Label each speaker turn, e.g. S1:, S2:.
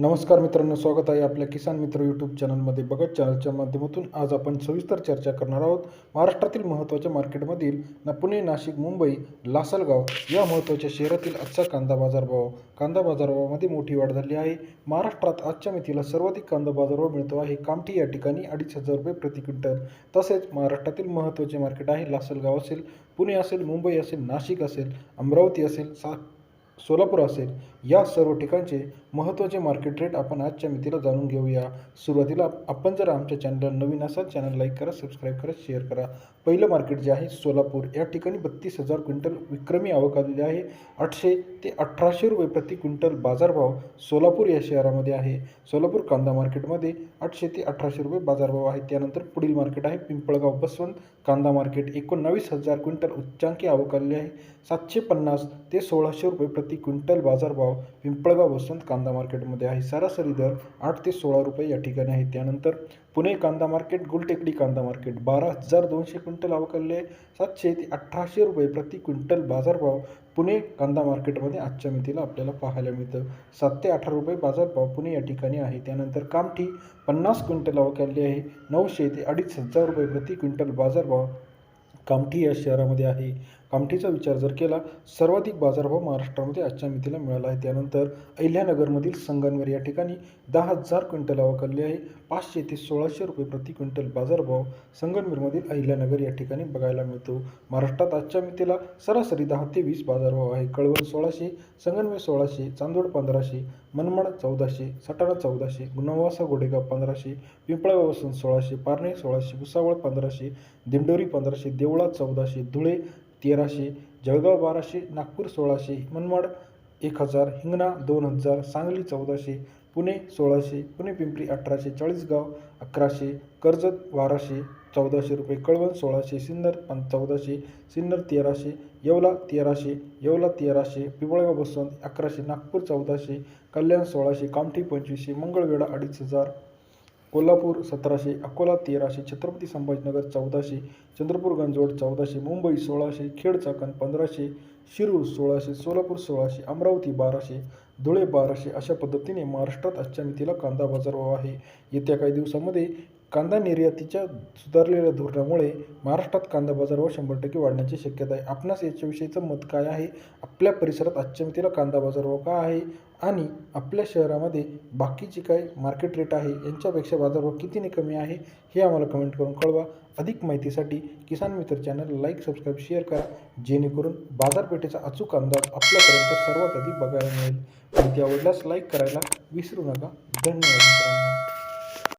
S1: नमस्कार मित्रांनो स्वागत आहे आपल्या किसान मित्र यूट्यूब चॅनलमध्ये बघत चॅनलच्या माध्यमातून आज आपण सविस्तर चर्चा करणार आहोत महाराष्ट्रातील महत्त्वाच्या मार्केटमधील ना पुणे नाशिक मुंबई लासलगाव या महत्त्वाच्या शहरातील आजचा कांदा बाजारभाव. कांदा बाजारभावामध्ये मोठी वाढ झाली आहे. महाराष्ट्रात आजच्या मितीला सर्वाधिक कांदा बाजारभाव मिळतो आहे. कामठी या ठिकाणी अडीच हजार रुपये प्रति क्विंटल. तसेच महाराष्ट्रातील महत्त्वाचे मार्केट आहे लासलगाव असेल पुणे असेल मुंबई असेल नाशिक असेल अमरावती असेल सा सोलापूर असेल या सर्व ठिकाणचे महत्त्वाचे मार्केट रेट आपण आजच्या मितीला जाणून घेऊया. सुरुवातीला आपण जर आमच्या चॅनलला नवीन असाल चॅनल लाईक करा सबस्क्राईब करा शेअर करा. पहिलं मार्केट जे आहे सोलापूर या ठिकाणी बत्तीस हजार क्विंटल विक्रमी आवक आलेली आहे. आठशे ते अठराशे रुपये प्रति क्विंटल बाजारभाव सोलापूर या शहरामध्ये आहे. सोलापूर कांदा मार्केटमध्ये आठशे ते अठराशे रुपये बाजारभाव आहे. त्यानंतर पुढील मार्केट आहे पिंपळगाव बसवंत. कांदा मार्केट एकोणावीस हजार क्विंटल उच्चांकी आवक आलेली आहे. सातशे पन्नास ते सोळाशे रुपये प्रति क्विंटल बाजारभाव पिंपळगाव वसंत कांदा मार्केटमध्ये आहे. सरासरी दर आठ ते सोळा रुपये या ठिकाणी आहे. त्यानंतर पुणे कांदा मार्केट गुलटेकडी कांदा मार्केट बारा हजार दोनशे क्विंटल आवक सातशे ते अठराशे रुपये प्रति क्विंटल बाजारभाव पुणे कांदा मार्केटमध्ये आजच्या मितीला आपल्याला पाहायला मिळतं. सात ते अठरा रुपये बाजारभाव पुणे या ठिकाणी आहे. त्यानंतर कामठी पन्नास क्विंटल आवक आहे. नऊशे ते अडीच हजार रुपये प्रति क्विंटल बाजारभाव कामठी या शहरामध्ये आहे. कामठीचा विचार जर केला सर्वाधिक बाजारभाव महाराष्ट्रामध्ये आजच्या मितीला मिळाला आहे. त्यानंतर अहिल्यानगरमधील संगमनेर या ठिकाणी दहा हजार क्विंटल आवक आहे. पाचशे ते सोळाशे रुपये प्रति क्विंटल बाजारभाव संगनमेरमधील अहिल्यानगर या ठिकाणी बघायला मिळतो. महाराष्ट्रात आजच्या मितीला सरासरी दहा ते वीस बाजारभाव आहे. कळवण सोळाशे संगमनेर सोळाशे चांदोड पंधराशे मनमाड चौदाशे सटाणा चौदाशे गुणवासा गोडेगाव पंधराशे पिंपळगाव वसंत सोळाशे पारणे सोळाशे भुसावळ पंधराशे दिंडोरी पंधराशे देवळा चौदाशे धुळे तेराशे जळगाव बाराशे नागपूर सोळाशे मनमाड एक हजार हिंगणा दोन हजार सांगली चौदाशे पुणे सोळाशे पुणे पिंपरी अठराशे चाळीसगाव अकराशे कर्जत बाराशे चौदाशे रुपये कळवण सोळाशे सिन्नर पण चौदाशे सिन्नर तेराशे येवला तेराशे येवला तेराशे पिंपळगाव बसवंत अकराशे नागपूर चौदाशे कल्याण सोळाशे कामठी पंचवीसशे मंगळवेढा अडीच हजार कोल्हापूर सतराशे अकोला तेराशे छत्रपती संभाजीनगर चौदाशे चंद्रपूर गंजवड चौदाशे मुंबई सोळाशे खेड चाकण पंधराशे शिरूर सोळाशे सोलापूर सोळाशे अमरावती बाराशे धुळे बाराशे अशा पद्धतीने महाराष्ट्रात आजच्या मितीला कांदा बाजारभाव आहे. येत्या काही दिवसामध्ये कांदा निर्यातीच्या सुधारलेल्या धोरणामुळे महाराष्ट्रात कांदा बाजारभाव शंभर टक्के वाढण्याची शक्यता आहे. आपणास याच्याविषयीचं मत काय आहे? आपल्या परिसरात आजच्या कांदा बाजारभाव का आहे? आणि आपल्या शहरामध्ये बाकीचे काय मार्केट रेट आहे? यांच्यापेक्षा बाजारभाव कितीने कमी आहे? हे आम्हाला कमेंट करून कळवा. अधिक माहितीसाठी किसान मित्र चॅनल लाईक सबस्क्राईब शेअर करा. जेणेकरून बाजारपेठेचा अचूक अंदाज आपल्यापर्यंत सर्वात आधी बघायला मिळेल. माहिती आवडल्यास लाईक करायला विसरू नका. धन्यवाद मित्रांनो.